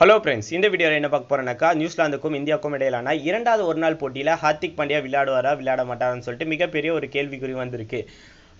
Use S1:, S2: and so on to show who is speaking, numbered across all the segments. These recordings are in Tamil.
S1: ஹலோ ஃப்ரெண்ட்ஸ் இந்த வீடியோவில் என்ன பார்க்க போறோம்னாக்கா நியூசிலாந்துக்கும் இந்தியாவுக்கும் இடையிலான இரண்டாவது ஒரு நாள் போட்டியில் ஹார்திக் பாண்டியா விளையாடுவாரா விளையாட மாட்டாரான்னு சொல்லிட்டு மிகப்பெரிய ஒரு கேள்விக்குறி வந்திருக்கு.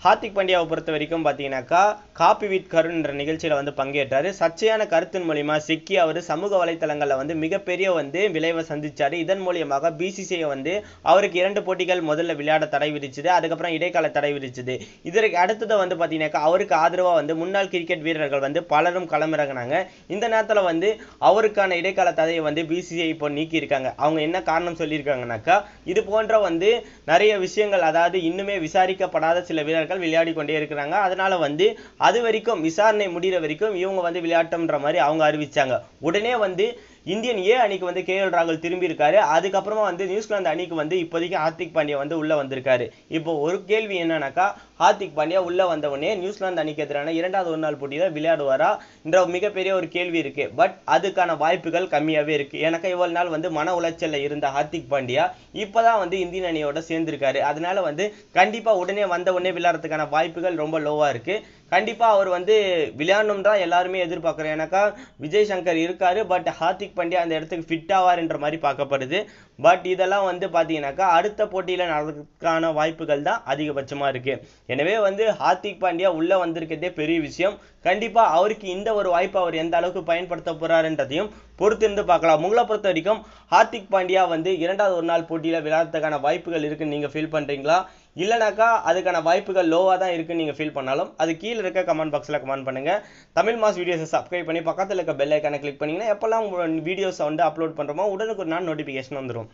S1: ஹார்திக் பாண்டியாவை பொறுத்த வரைக்கும் பார்த்தீங்கன்னாக்கா காப்பி வித் கருண்ன்ற நிகழ்ச்சியில் வந்து பங்கேற்றாரு. சர்ச்சையான கருத்தின் மூலிமா சிக்கி அவர் சமூக வலைத்தளங்களில் வந்து மிகப்பெரிய வந்து விளைவை சந்திச்சார். இதன் மூலியமாக பிசிசிஐ வந்து அவருக்கு இரண்டு போட்டிகள் முதல்ல விளையாட தடை விதிச்சுது அதுக்கப்புறம் இடைக்கால தடை விதிச்சுது. இதற்கு அடுத்தது வந்து பார்த்தீங்கன்னாக்கா அவருக்கு ஆதரவாக வந்து முன்னாள் கிரிக்கெட் வீரர்கள் வந்து பலரும் களமிறங்கினாங்க. இந்த நேரத்தில் வந்து அவருக்கான இடைக்கால தடையை வந்து பிசிசிஐ இப்போ நீக்கியிருக்காங்க. அவங்க என்ன காரணம் சொல்லியிருக்காங்கனாக்கா இது போன்ற வந்து நிறைய விஷயங்கள் அதாவது இன்னுமே விசாரிக்கப்படாத சில வீரர்கள் விளையாடி கொண்டே இருக்கிறாங்க. அதனால வந்து அது வரைக்கும் விசாரணை முடிகிற வரைக்கும் இவங்க வந்து விளையாட்டுன்ற மாதிரி அவங்க அறிவிச்சாங்க. உடனே வந்து இந்தியன் ஏ அணிக்கு வந்து கே எல் ராகுல் திரும்பி இருக்காரு அதுக்கப்புறமா வந்து நியூசிலாந்து அணிக்கு வந்து இப்போதைக்கு ஹார்திக் பாண்டியா வந்து உள்ள வந்திருக்காரு. இப்போ ஒரு கேள்வி என்னன்னாக்கா ஹார்திக் பாண்டியா உள்ள வந்த உடனே நியூசிலாந்து அணிக்கு எதிரான இரண்டாவது ஒரு நாள் போட்டியில் விளையாடுவாரா? என்ற மிகப்பெரிய ஒரு கேள்வி இருக்கு. பட் அதுக்கான வாய்ப்புகள் கம்மியாகவே இருக்கு. எனக்கு இவ்வளவு நாள் வந்து மன உளைச்சலில் இருந்த ஹார்திக் பாண்டியா இப்பதான் வந்து இந்தியன் அணியோட சேர்ந்திருக்காரு. அதனால வந்து கண்டிப்பா உடனே வந்த உடனே விளையாடுறதுக்கான வாய்ப்புகள் ரொம்ப லோவா இருக்கு. கண்டிப்பா அவர் வந்து விளையாடணும் தான் எல்லாருமே எதிர்பார்க்குறோம் ஏன்னாக்கா விஜய் சங்கர் இருக்காரு. பட் ஹார்திக் பாண்டியா அந்த இடத்துக்கு ஃபிட் ஆவார்ன்ற மாதிரி பார்க்கப்படுது. பட் இதெல்லாம் வந்து பார்த்தீங்கன்னாக்கா அடுத்த போட்டியில் நடக்கிறதுக்கான வாய்ப்புகள் தான் அதிகபட்சமாக இருக்கு. எனவே வந்து ஹார்திக் பாண்டியா உள்ளே வந்திருக்கிறதே பெரிய விஷயம். கண்டிப்பா அவருக்கு இந்த ஒரு வாய்ப்பை அவர் எந்த அளவுக்கு பயன்படுத்த போறாருன்றதையும் பொறுத்திருந்து பார்க்கலாம். உங்களை பொறுத்த வரைக்கும் ஹார்திக் பாண்டியா வந்து இரண்டாவது ஒரு நாள் போட்டியில் விளையாடுறதுக்கான வாய்ப்புகள் இருக்குன்னு நீங்க ஃபீல் பண்றீங்களா? இல்லைனாக்கா அதுக்கான வாய்ப்புகள் லோவாக தான் இருக்குன்னு நீங்கள் ஃபீல் பண்ணாலும் அது கீழே இருக்க கமெண்ட் பாக்ஸில் கமெண்ட் பண்ணுங்க. தமிழ் மாஸ் வீடியோஸை சப்ஸ்கிரைப் பண்ணி பக்கத்தில் இருக்க பெல் ஐக்கானை கிளிக் பண்ணிங்கன்னா எப்போல்லாம் வீடியோஸை வந்து அப்லோட் பண்ணுறோமோ உடனுக்கு ஒரு நாள் நோட்டிஃபிகேஷன் வந்துடும்